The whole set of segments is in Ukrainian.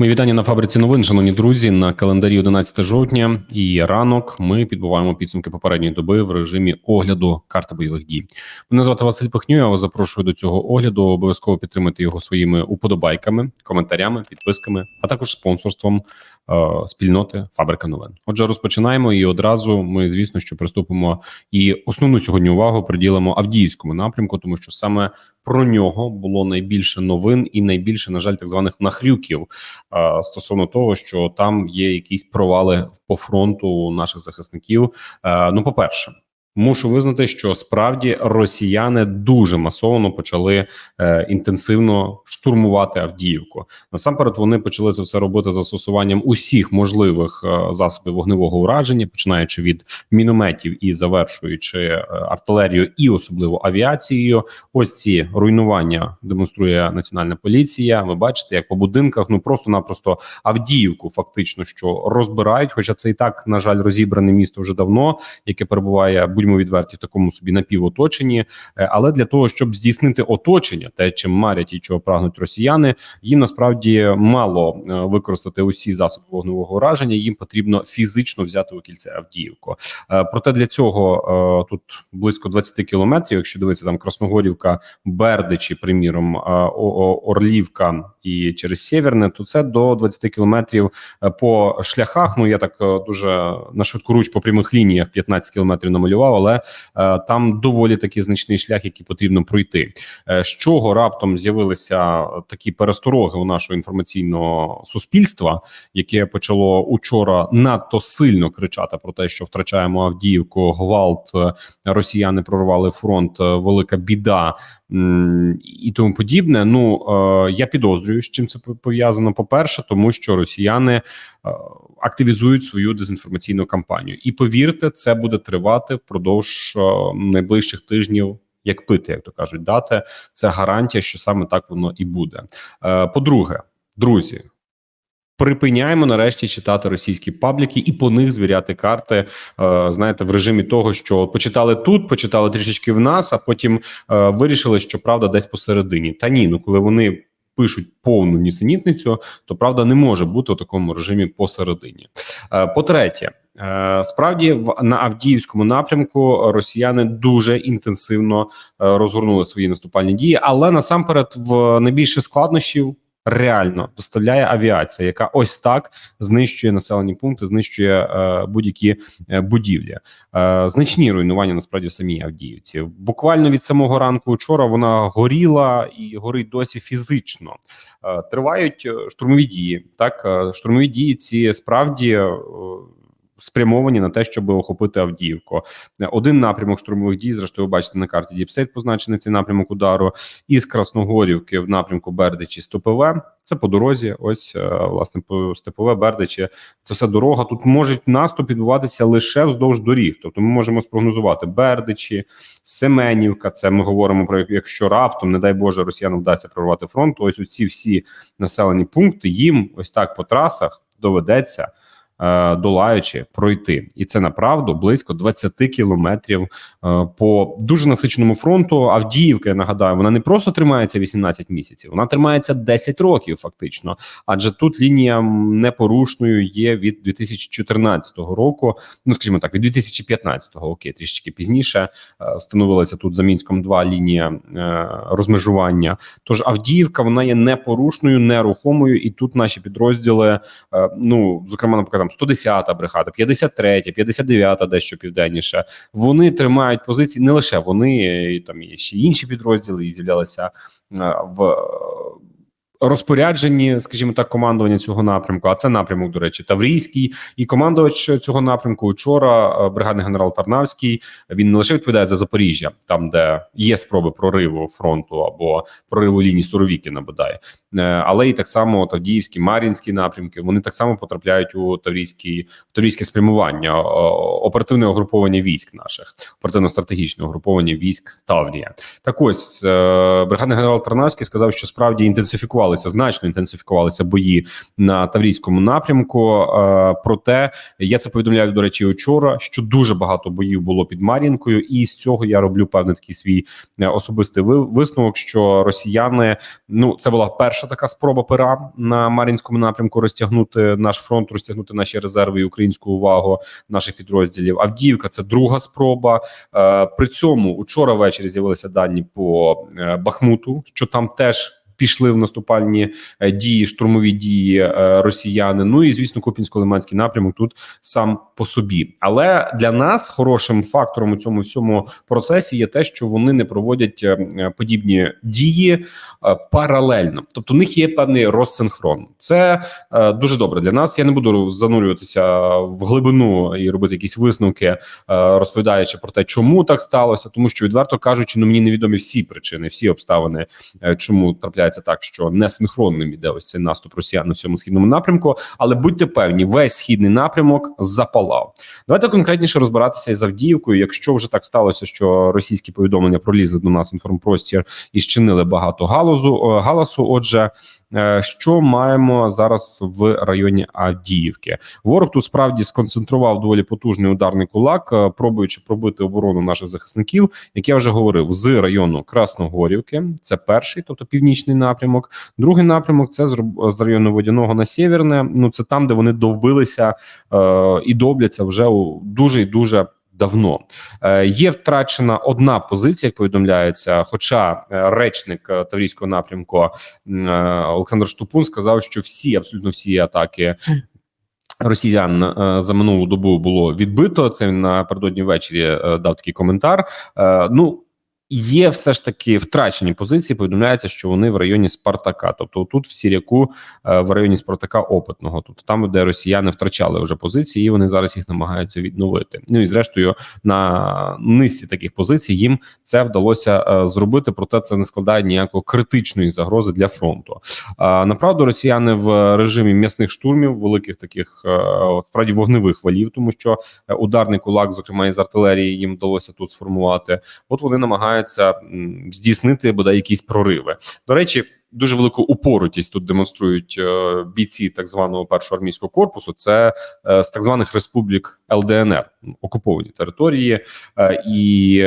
Мої вітання на фабриці новин, шановні друзі. На календарі 11 жовтня і ранок ми підбуваємо підсумки попередньої доби в режимі огляду карти бойових дій. Мене звати Василь Пихню. Я вас запрошую до цього огляду. Обов'язково підтримати його своїми уподобайками, коментарями, підписками, а також спонсорством спільноти Фабрика новин. Отже, розпочинаємо і одразу ми, звісно, що приступимо і основну сьогодні увагу приділимо Авдіївському напрямку, тому що саме про нього було найбільше новин і найбільше, на жаль, так званих нахрюків е, стосовно того, що там є якісь провали по фронту наших захисників. Е, ну, по перше. Мушу визнати, що справді росіяни дуже масово почали е, інтенсивно штурмувати Авдіївку. Насамперед вони почали це все робити застосуванням усіх можливих е, засобів вогневого ураження, починаючи від мінометів і завершуючи е, артилерією і особливо авіацією. Ось ці руйнування демонструє національна поліція. Ви бачите, як по будинках ну просто-напросто Авдіївку, фактично що розбирають. Хоча це і так на жаль розібране місто вже давно, яке перебуває будь будьмо відверті в такому собі напівоточенні. Е, але для того, щоб здійснити оточення, те, чим марять і чого прагнуть росіяни, їм насправді мало е, використати усі засоби вогневого ураження. Їм потрібно фізично взяти у кільце Авдіївку. Е, проте для цього тут близько 20 кілометрів. Якщо дивитися там Красногорівка, Бердичі, приміром Орлівка і через Сєвєрне, то це до 20 кілометрів по шляхах. Ну я так дуже на швидку руч по прямих лініях 15 кілометрів намалював але е, там доволі такий значний шлях, який потрібно пройти. Е, з чого раптом з'явилися такі перестороги у нашого інформаційного суспільства, яке почало учора надто сильно кричати про те, що втрачаємо Авдіївку, гвалт, е, росіяни прорвали фронт, велика біда. І тому подібне. Ну е, я підозрюю, з чим це пов'язано. По перше, тому що росіяни е, активізують свою дезінформаційну кампанію, і повірте, це буде тривати впродовж е, найближчих тижнів. Як пити, як то кажуть, дати це гарантія, що саме так воно і буде. По-друге, друзі, припиняємо нарешті читати російські пабліки і по них звіряти карти. Е, знаєте, в режимі того, що почитали тут, почитали трішечки в нас, а потім е, вирішили, що правда десь посередині. Та ні, ну коли вони пишуть повну нісенітницю, то правда не може бути у такому режимі посередині. Е, по-третє, е, справді в на Авдіївському напрямку росіяни дуже інтенсивно розгорнули свої наступальні дії, але насамперед в найбільше складнощів реально доставляє авіація, яка ось так знищує населені пункти, знищує е, будь-які е, будівлі. Е, значні руйнування насправді в самій Авдіївці. Буквально від самого ранку вчора вона горіла і горить досі фізично. Е, тривають е, штурмові дії. Так е, штурмові дії ці справді. Е, спрямовані на те, щоб охопити Авдіївку. Один напрямок штурмових дій, зрештою, ви бачите на карті Діпстейт позначений цей напрямок удару із Красногорівки в напрямку Бердичі Стопове. Це по дорозі. Ось е, власне по Степове Бердичі. Це все дорога. Тут може наступ відбуватися лише вздовж доріг. Тобто, ми можемо спрогнозувати Бердичі, Семенівка. Це ми говоримо про якщо раптом, не дай Боже, росіянам вдасться прорвати фронт. Ось ці всі населені пункти їм ось так по трасах доведеться. Е, долаючи пройти, і це направду близько 20 кілометрів е, по дуже насиченому фронту. Авдіївка я нагадаю, вона не просто тримається 18 місяців, вона тримається 10 років, фактично. Адже тут лінія непорушною є від 2014 року. Ну скажімо так, від 2015-го, окей, трішечки пізніше е, встановилася тут за мінськом 2 лінія розмежування. Тож Авдіївка вона є непорушною, нерухомою, і тут наші підрозділи, ну зокрема, наприклад, там 110-та бригада, 53-та, 59-та, дещо південніше. Вони тримають позиції не лише вони, там є ще інші підрозділи, і з'являлися в розпорядженні, скажімо так, командування цього напрямку. А це напрямок, до речі, Таврійський і командувач цього напрямку. Вчора е, бригадний генерал Тарнавський він не лише відповідає за Запоріжжя, там де є спроби прориву фронту або прориву лінії Суровікіна, бодай, е, але і так само Тавдіївські, Мар'їнські напрямки. Вони так само потрапляють у Таврійські Таврійське спрямування оперативне угруповання військ наших, оперативно-стратегічне угруповання військ Таврія. Так ось е, бригадний генерал Тарнавський сказав, що справді інтенсифікував інтенсифікувалися значно інтенсифікувалися бої на Таврійському напрямку. Е, проте я це повідомляю до речі вчора, що дуже багато боїв було під Мар'їнкою, і з цього я роблю певний такий свій е, особистий висновок, що росіяни ну це була перша така спроба пера на Мар'їнському напрямку розтягнути наш фронт, розтягнути наші резерви і українську увагу наших підрозділів. Авдіївка це друга спроба. Е, При цьому учора ввечері з'явилися дані по Бахмуту, що там теж. Пішли в наступальні е, дії, штурмові дії е, росіяни. Ну і звісно, Купінсько-Лиманський напрямок тут сам по собі. Але для нас хорошим фактором у цьому всьому процесі є те, що вони не проводять е, е, подібні дії е, паралельно, тобто у них є певний розсинхрон. Це дуже добре для нас. Я не буду занурюватися в глибину і робити якісь висновки, розповідаючи про те, чому так сталося, тому що відверто кажучи, ну мені невідомі всі причини, всі обставини, чому трапляється так, що несинхронним іде ось цей наступ росіян на цьому східному напрямку. Але будьте певні, весь східний напрямок запалав. Давайте конкретніше розбиратися із Авдіївкою. Якщо вже так сталося, що російські повідомлення пролізли до нас інформпростір і щинили багато галузу е, галасу. Отже, що маємо зараз в районі Авдіївки? Ворог тут справді сконцентрував доволі потужний ударний кулак, е, пробуючи пробити оборону наших захисників. Як я вже говорив, з району Красногорівки, це перший, тобто північний напрямок. Другий напрямок це з району Водяного на Сєвєрне. Ну це там, де вони довбилися е, і добляться вже у дуже і дуже. Давно е, є втрачена одна позиція, як повідомляється. Хоча е, речник е, Таврійського напрямку Олександр Штупун сказав, що всі абсолютно всі атаки росіян за минулу добу було відбито. Це він напередодні ввечері дав такий коментар. Ну є все ж таки втрачені позиції. Повідомляється, що вони в районі Спартака, тобто тут в Сіряку, е, в районі Спартака опитного, тобто там, де росіяни втрачали вже позиції, і вони зараз їх намагаються відновити. Ну і зрештою на низці таких позицій їм це вдалося е, зробити. Проте це не складає ніякої критичної загрози для фронту. Направду росіяни в режимі м'ясних штурмів, великих таких е, справді вогневих валів, тому що ударний кулак, зокрема із артилерії, їм вдалося тут сформувати. От вони намагаються м, здійснити бодай якісь прориви. До речі. Дуже велику упоротість тут демонструють е, бійці так званого першого армійського корпусу. Це е, з так званих республік ЛДНР, окуповані території, е, і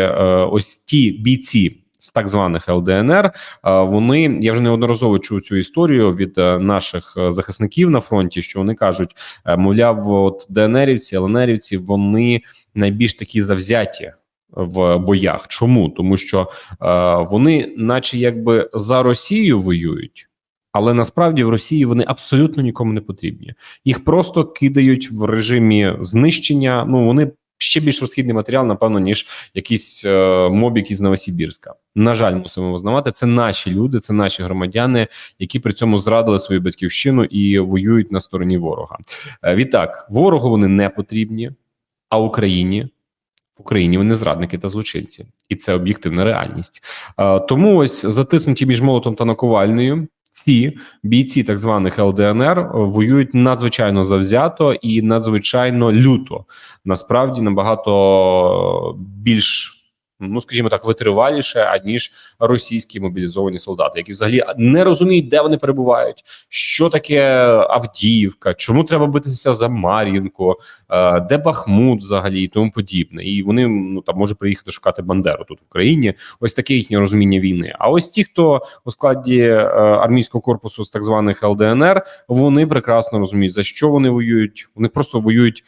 ось ті бійці з так званих ЛДНР. Вони я вже неодноразово чув цю історію від наших захисників на фронті, що вони кажуть, мовляв, от ДНРівці, ЛНРівці, вони найбільш такі завзяті. В боях, чому тому, що е, вони, наче якби за Росію воюють, але насправді в Росії вони абсолютно нікому не потрібні. Їх просто кидають в режимі знищення. Ну вони ще більш розхідний матеріал, напевно, ніж якийсь е, мобік із Новосибірська. На жаль, мусимо визнавати. Це наші люди, це наші громадяни, які при цьому зрадили свою батьківщину і воюють на стороні ворога. Е, відтак, ворогу вони не потрібні, а Україні. Україні вони зрадники та злочинці, і це об'єктивна реальність. Тому ось затиснуті між молотом та наковальнею. Ці бійці так званих ЛДНР воюють надзвичайно завзято і надзвичайно люто. Насправді набагато більш. Ну, скажімо так, витриваліше, аніж російські мобілізовані солдати, які взагалі не розуміють, де вони перебувають, що таке Авдіївка, чому треба битися за Мар'їнку, е, де Бахмут взагалі і тому подібне. І вони ну там може приїхати шукати Бандеру тут в Україні. Ось таке їхнє розуміння війни. А ось ті, хто у складі е, армійського корпусу з так званих ЛДНР, вони прекрасно розуміють, за що вони воюють. Вони просто воюють.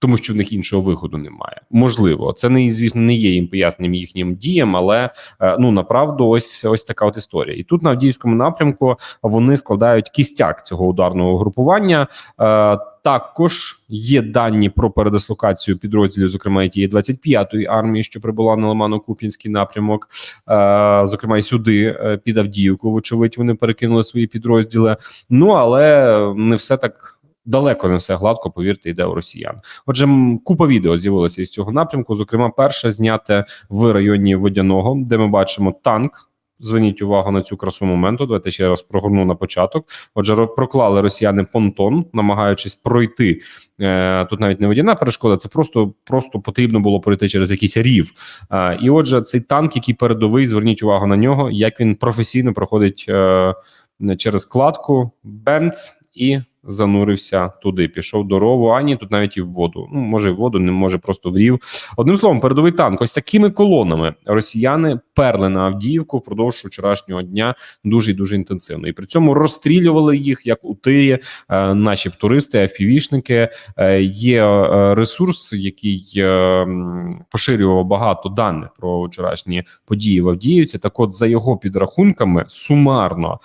Тому що в них іншого виходу немає. Можливо, це не звісно не є їм поясненням їхнім діям, але е, ну направду, ось ось така от історія. І тут на Авдіївському напрямку вони складають кістяк цього ударного групування. Е, також є дані про передислокацію підрозділів, зокрема і тієї 25-ї армії, що прибула на Лимано-Куп'янський напрямок, е, зокрема і сюди під Авдіївку. Вочевидь, вони перекинули свої підрозділи. Ну але не все так. Далеко не все гладко, повірте, йде у росіян. Отже, купа відео з'явилося із цього напрямку. Зокрема, перше зняте в районі Водяного, де ми бачимо танк. Зверніть увагу на цю красу моменту. Давайте ще раз прогорну на початок. Отже, проклали росіяни понтон, намагаючись пройти. Е, тут навіть не водяна перешкода, це просто, просто потрібно було пройти через якийсь рів. Е, і отже, цей танк, який передовий, зверніть увагу на нього, як він професійно проходить. Е, через кладку, бемц і занурився туди. Пішов до рову, ані тут навіть і в воду. Ну може, і в воду, не може просто в рів. Одним словом, передовий танк. Ось такими колонами росіяни перли на Авдіївку впродовж вчорашнього дня дуже дуже інтенсивно. І при цьому розстрілювали їх як у тирі, е, наші туристи, FPV-шники. Е, є е, ресурс, який е, поширював багато даних про вчорашні події в Авдіївці. Так, от за його підрахунками, сумарно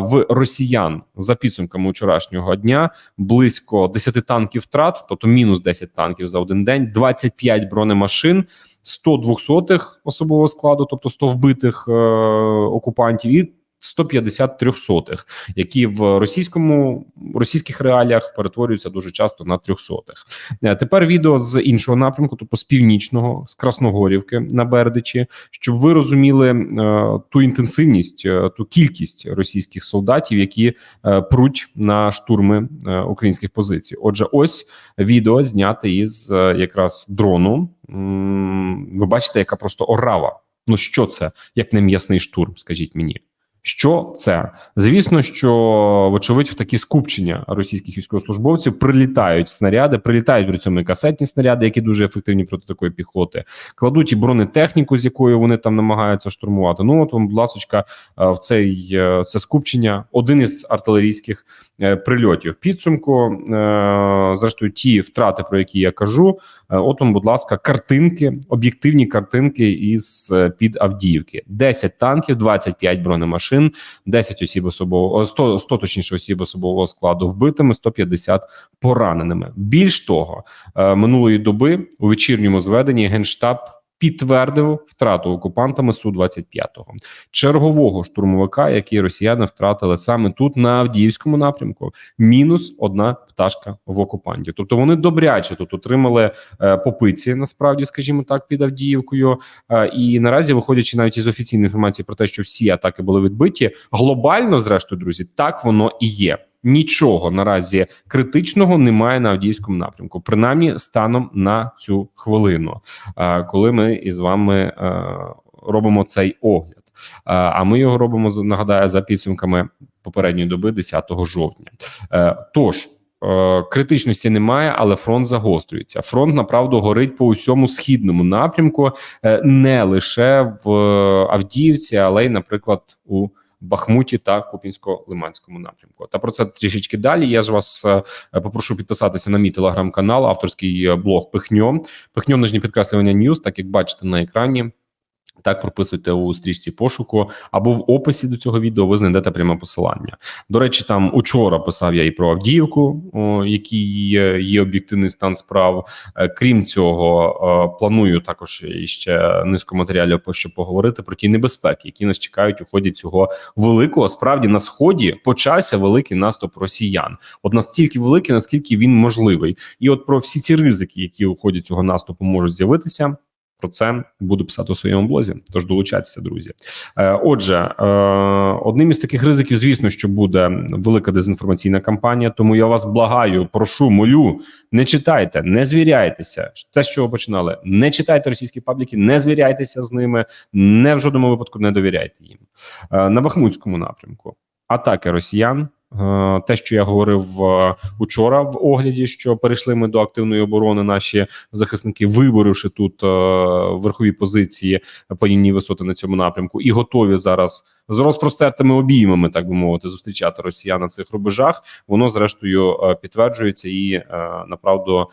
в росіян за підсумками вчорашнього дня близько 10 танків втрат, тобто мінус 10 танків за один день, 25 бронемашин. 100 двохсотих особового складу, тобто 100 вбитих е, окупантів, і 150 трьохсотих, які в російському російських реаліях перетворюються дуже часто на трьохсотих. Е, Тепер відео з іншого напрямку, тобто з північного, з Красногорівки на Бердичі, щоб ви розуміли е, ту інтенсивність, е, ту кількість російських солдатів, які е, пруть на штурми е, українських позицій. Отже, ось відео зняте із е, якраз дрону. М, Ви бачите, яка просто орава. Ну що це, як не м'ясний штурм? Скажіть мені. Що це? Звісно, що вочевидь в такі скупчення російських військовослужбовців прилітають снаряди, прилітають при цьому і касетні снаряди, які дуже ефективні проти такої піхоти. Кладуть і бронетехніку, з якою вони там намагаються штурмувати. Ну от вам, будь ласочка, е, в цей е, це скупчення один із артилерійських е, прильотів. Підсумку, зрештою, ті втрати, про які я кажу. Е, От вам, будь ласка, картинки, об'єктивні картинки із е, під Авдіївки: 10 танків, 25 бронемашин, 10 осіб особового 100, 100 точніше осіб особового складу вбитими, 150 пораненими. Більш того, е, минулої доби у вечірньому зведенні генштаб. Підтвердив втрату окупантами су 25 чергового штурмовика, який росіяни втратили саме тут на Авдіївському напрямку. Мінус одна пташка в окупанті. Тобто вони добряче тут отримали е, попиці, насправді, скажімо так, під Авдіївкою. Е, і наразі, виходячи навіть із офіційної інформації про те, що всі атаки були відбиті, глобально, зрештою, друзі, так воно і є. Нічого наразі критичного немає на Авдіївському напрямку, принаймні станом на цю хвилину, коли ми із вами е, робимо цей огляд. А ми його робимо нагадаю за підсумками попередньої доби, 10 жовтня. Е, Тож е, критичності немає, але фронт загострюється. Фронт направду горить по усьому східному напрямку, не лише в Авдіївці, але й, наприклад, у Бахмуті та Купінсько-Лиманському напрямку. Та про це трішечки далі. Я ж вас е, попрошу підписатися на мій телеграм-канал, авторський е, блог Пихньо. Пихньо нижні підкреслювання Ньюс, так як бачите на екрані. Так, прописуйте у стрічці пошуку або в описі до цього відео ви знайдете пряме посилання. До речі, там учора писав я і про Авдіївку, о, який є, є об'єктивний стан справ. Е, Крім цього, е, планую також ще низку матеріалів щоб поговорити про ті небезпеки, які нас чекають у ході цього великого. Справді на сході почався великий наступ росіян. От настільки великий, наскільки він можливий, і от про всі ці ризики, які у ході цього наступу можуть з'явитися. Про це буду писати у своєму блозі. Тож долучайтеся, друзі. Е, Отже, е, одним із таких ризиків, звісно, що буде велика дезінформаційна кампанія. Тому я вас благаю, прошу, молю, не читайте, не звіряйтеся. Те, що ви починали, не читайте російські пабліки, не звіряйтеся з ними, не в жодному випадку не довіряйте їм. Е, На Бахмутському напрямку атаки росіян. Е, Те, що я говорив е, учора в огляді, що перейшли ми до активної оборони, наші захисники, виборивши тут е, верхові позиції по лінії висоти на цьому напрямку, і готові зараз з розпростертими обіймами, так би мовити, зустрічати росіян на цих рубежах. Воно зрештою підтверджується і направду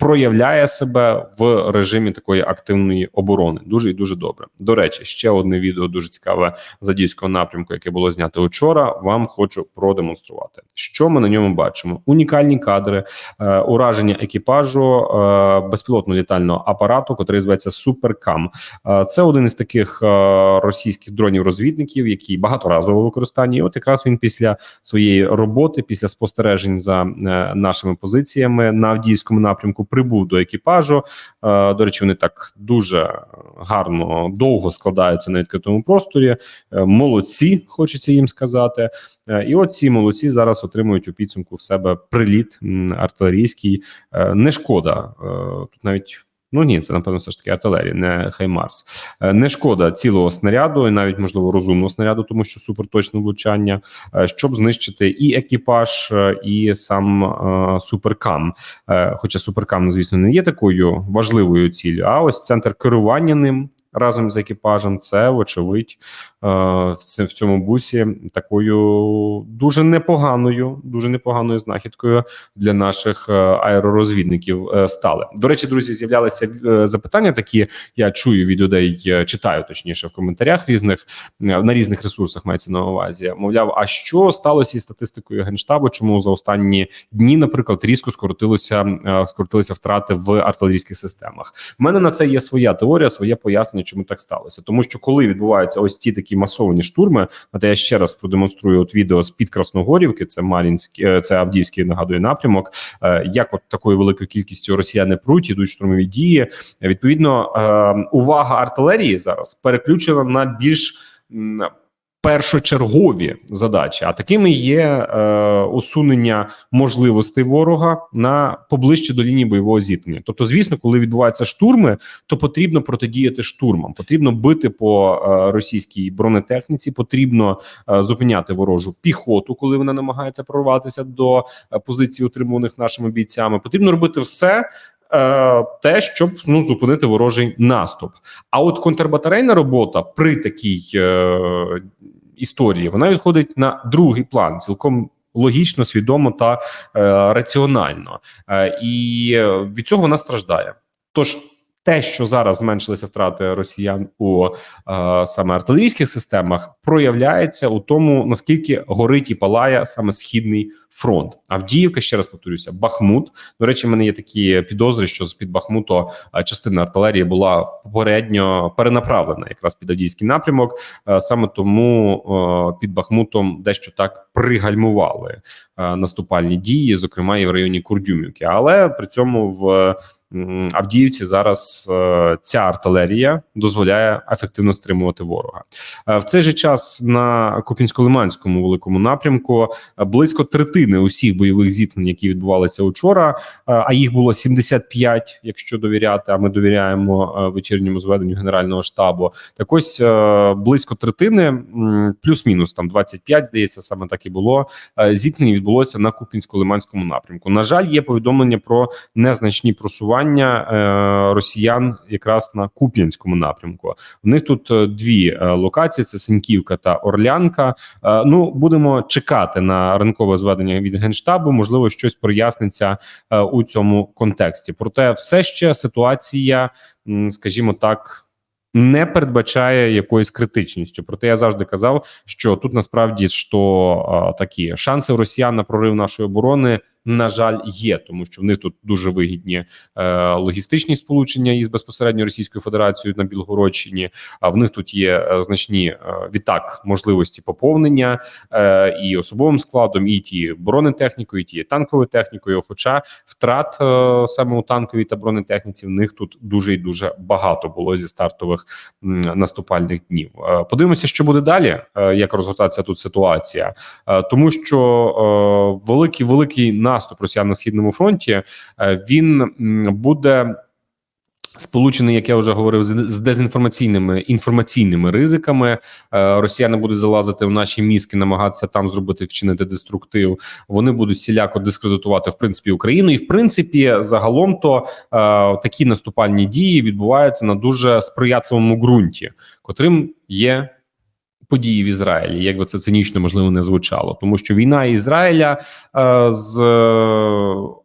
проявляє себе в режимі такої активної оборони. Дуже і дуже добре. До речі, ще одне відео дуже цікаве з Адійського напрямку, яке було знято вчора. Вам хочу продемонструвати, що ми на ньому бачимо: унікальні кадри, е, ураження екіпажу е, безпілотного літального апарату, котрий зветься Суперкам. Е, Це один із таких е, російських дронів-розвідників, який багаторазово використання. І от якраз він після своєї роботи, після спостережень за е, нашими позиціями на Авдіївському напрямку, прибув до екіпажу. Е, До речі, вони так дуже гарно довго складаються на відкритому просторі. Е, Молодці, хочеться їм сказати. Е, І от ці молодці зараз отримують у підсумку в себе приліт артилерійський. Не шкода. Тут навіть Ну ні, це напевно все ж таки артилерія, не Хаймарс. Е, Не шкода цілого снаряду, і навіть можливо розумного снаряду, тому що суперточне влучання, е, щоб знищити і екіпаж, е, і сам суперкам. Хоча суперкам, звісно, не є такою важливою ціллю, а ось центр керування ним. Разом з екіпажем, це вочевидь е, в цьому бусі такою дуже непоганою, дуже непоганою знахідкою для наших е, аеророзвідників е, стали. До речі, друзі, з'являлися запитання. Такі я чую від людей, читаю точніше в коментарях різних на різних ресурсах. Мається на увазі. Мовляв, а що сталося із статистикою генштабу? Чому за останні дні, наприклад, різко скоротилося скоротилися втрати в артилерійських системах? У мене на це є своя теорія, своє пояснення, чому так сталося. Тому що коли відбуваються ось ті такі масовані штурми, на те я ще раз продемонструю от відео з під Красногорівки. Це Мар'їнський, е, це Авдіївський нагадую напрямок. е, Як от такою великою кількістю росіяни пруть, ідуть штурмові дії. Відповідно, е, увага артилерії зараз переключена на більш першочергові задачі. А такими є е, усунення можливостей ворога на поближче до лінії бойового зіткнення. Тобто, звісно, коли відбуваються штурми, то потрібно протидіяти штурмам. Потрібно бити по е, російській бронетехніці, потрібно е, зупиняти ворожу піхоту, коли вона намагається прорватися до е, позицій, утримуваних нашими бійцями. Потрібно робити все. е, Те, щоб ну зупинити ворожий наступ, а от контрбатарейна робота при такій е, історії вона відходить на другий план, цілком логічно, свідомо та е, раціонально, е, і від цього вона страждає. Тож те, що зараз зменшилися втрати росіян у е, саме артилерійських системах, проявляється у тому, наскільки горить і палає саме східний фронт. Авдіївка, ще раз повторюся, Бахмут. До речі, в мене є такі підозри, що з під Бахмуту частина артилерії була попередньо перенаправлена якраз під Авдіївський напрямок. Саме тому під Бахмутом дещо так пригальмували наступальні дії, зокрема і в районі Курдюмівки. Але при цьому в Авдіївці зараз ця артилерія дозволяє ефективно стримувати ворога. В цей же час на Купінсько-Лиманському великому напрямку близько третини усіх бойових зіткнень, які відбувалися учора, е, а їх було 75, якщо довіряти. А ми довіряємо е, вечірньому зведенню Генерального штабу. Так ось е, близько третини, плюс-мінус там 25, здається, саме так і було. Зіткнень відбулося на Купінсько-Лиманському напрямку. На жаль, є повідомлення про незначні просування росіян якраз на Куп'янському напрямку. У них тут дві локації: це Синьківка та Орлянка. Ну будемо чекати на ранкове зведення від генштабу. Можливо, щось проясниться е, у цьому контексті. Проте, все ще ситуація, скажімо так. Не передбачає якоюсь критичністю. Проте я завжди казав, що тут насправді що а, такі шанси росіян на прорив нашої оборони на жаль є, тому що в них тут дуже вигідні е, логістичні сполучення із безпосередньо Російською Федерацією на Білгородщині. А в них тут є е, значні е, відтак можливості поповнення е, і особовим складом, і ті бронетехнікою, і ті танковою технікою. Хоча втрат е, саме у танковій та бронетехніці в них тут дуже і дуже багато було зі стартових м, наступальних днів. Е, подивимося, що буде далі, е, як розгортається тут ситуація, Е, тому що е, великий великий наступ Росіян на східному фронті е, він буде. Сполучений, як я вже говорив, з дезінформаційними інформаційними ризиками. Е, Росіяни будуть залазити в наші мізки, намагатися там зробити вчинити деструктив. Вони будуть всіляко дискредитувати в принципі Україну, і в принципі, загалом то е, такі наступальні дії відбуваються на дуже сприятливому ґрунті, котрим є. Події в Ізраїлі, як би це цинічно можливо не звучало, тому що війна Ізраїля е, з е,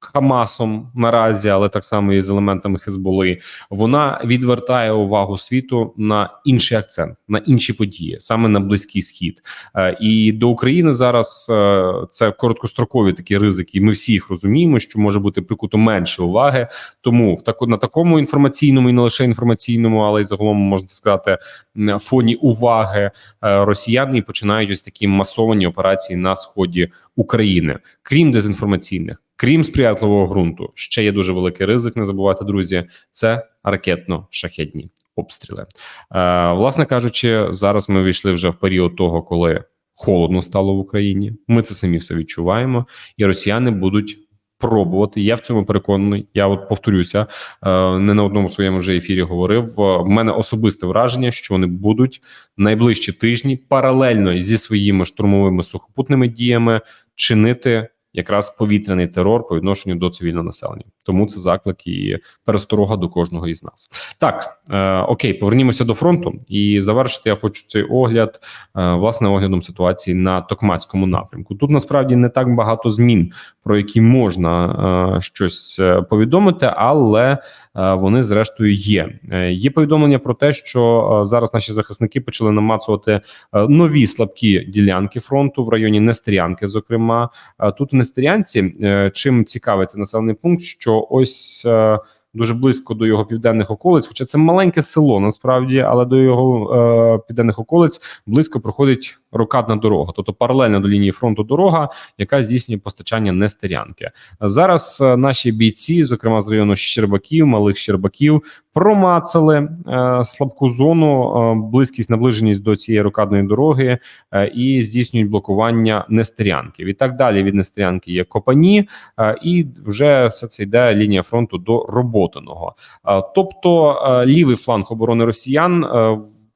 Хамасом наразі, але так само і з елементами Хезболи, вона відвертає увагу світу на інший акцент, на інші події, саме на близький схід. Е, і до України зараз е, це короткострокові такі ризики. Ми всі їх розуміємо, що може бути прикуто менше уваги. Тому в таку на такому інформаційному і не лише інформаційному, але й загалом можна сказати, м, фоні уваги е, росіяни і починають ось такі масовані операції на сході України, крім дезінформаційних. Крім сприятливого ґрунту, ще є дуже великий ризик. Не забувайте, друзі. Це ракетно-шахетні обстріли. Е, власне кажучи, зараз ми війшли вже в період того, коли холодно стало в Україні. Ми це самі все відчуваємо, і росіяни будуть пробувати. Я в цьому переконаний. Я от повторюся, е, не на одному своєму вже ефірі говорив. У мене особисте враження, що вони будуть найближчі тижні паралельно зі своїми штурмовими сухопутними діями чинити якраз повітряний терор по відношенню до цивільного населення. Тому це заклик і пересторога до кожного із нас. Так е, окей, повернімося до фронту і завершити. Я хочу цей огляд е, власне оглядом ситуації на Токмацькому напрямку. Тут насправді не так багато змін, про які можна е, щось е, повідомити, але вони зрештою є. Е, Є повідомлення про те, що е, зараз наші захисники почали намацувати е, нові слабкі ділянки фронту в районі Нестерянки. Зокрема, Е, тут в Нестерянці е, чим цікавиться населений пункт, що ось. Дуже близько до його південних околиць, хоча це маленьке село насправді, але до його е, південних околиць близько проходить рокадна дорога, тобто паралельно до лінії фронту дорога, яка здійснює постачання нестерянки. Зараз е, наші бійці, зокрема з району Щербаків, малих Щербаків, промацали е, слабку зону, е, близькість, наближеність до цієї рокадної дороги е, і здійснюють блокування нестерянки. Відтак далі від нестерянки є копані, е, і вже все це йде лінія фронту до роботиного. Е, тобто е, лівий фланг оборони росіян.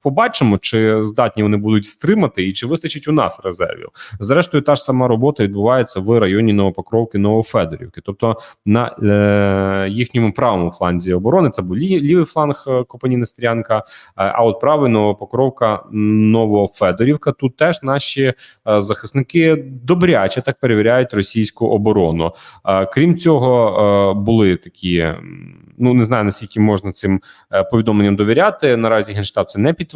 Побачимо, чи здатні вони будуть стримати, і чи вистачить у нас резервів. Зрештою, та ж сама робота відбувається в районі Новопокровки, Новофедорівки. Тобто на е, їхньому правому фланзі оборони це був лі, лівий фланг е, Копані Нестрянка, е, а от правий Новопокровка, Новофедорівка. Тут теж наші е, захисники добряче так перевіряють російську оборону. Е, крім цього, е, були такі. Ну не знаю наскільки можна цим е, повідомленням довіряти. Наразі генштаб це не підтверджує,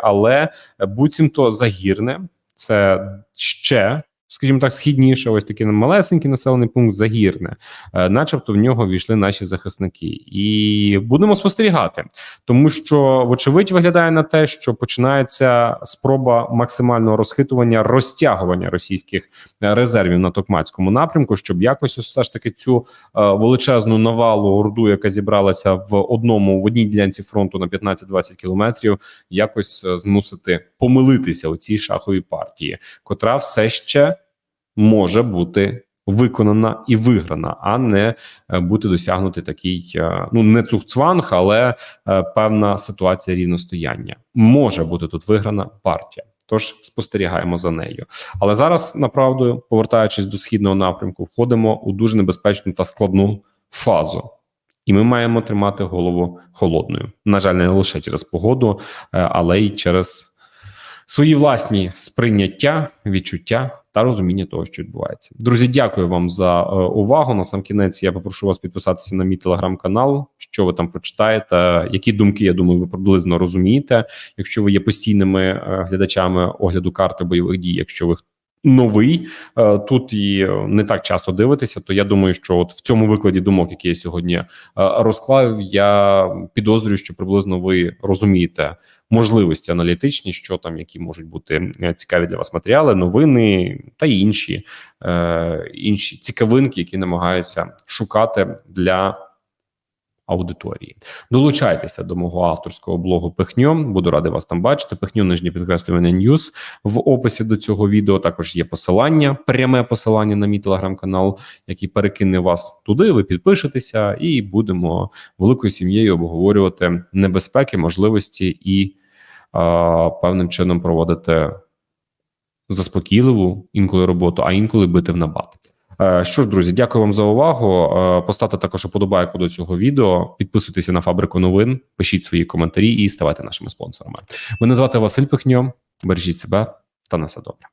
але е, буцімто загірне це ще. Скажімо так, східніше, ось такий малесенький населений пункт загірне, е, начебто в нього війшли наші захисники, і будемо спостерігати, тому що вочевидь виглядає на те, що починається спроба максимального розхитування, розтягування російських е, резервів на Токмацькому напрямку, щоб якось ось все ж таки цю е, величезну навалу орду, яка зібралася в одному в одній ділянці фронту на 15-20 кілометрів, якось змусити помилитися у цій шаховій партії, котра все ще може бути. Виконана і виграна, а не е, бути досягнутий такий, е, ну не цухцванг, але е, певна ситуація рівностояння може бути тут виграна партія. Тож спостерігаємо за нею. Але зараз, направду, повертаючись до східного напрямку, входимо у дуже небезпечну та складну фазу. І ми маємо тримати голову холодною. На жаль, не лише через погоду, але й через свої власні сприйняття, відчуття та розуміння того, що відбувається. Друзі, дякую вам за е, увагу. На сам кінець я попрошу вас підписатися на мій телеграм-канал. Що ви там прочитаєте? Які думки я думаю, ви приблизно розумієте? Якщо ви є постійними е, глядачами огляду карти бойових дій, якщо ви новий е, тут і не так часто дивитеся, то я думаю, що от в цьому викладі думок, які я сьогодні розклав, я підозрюю, що приблизно ви розумієте можливості аналітичні, що там, які можуть бути е, цікаві для вас матеріали, новини та інші, е, інші цікавинки, які намагаються шукати для. Аудиторії долучайтеся до мого авторського блогу Пихньо. Буду радий вас там бачити. Пихньо нижнє підкреслювання Ньюс в описі до цього відео. Також є посилання, пряме посилання на мій телеграм-канал, який перекине вас туди. Ви підпишетеся, і будемо великою сім'єю обговорювати небезпеки, можливості і певним чином проводити заспокійливу інколи роботу, а інколи бити в набат. Е, Що ж, друзі, дякую вам за увагу. Е, Поставте також подобайку до цього відео. Підписуйтеся на фабрику новин, пишіть свої коментарі і ставайте нашими спонсорами. Мене звати Василь Пихньо. Бережіть себе та на все добре.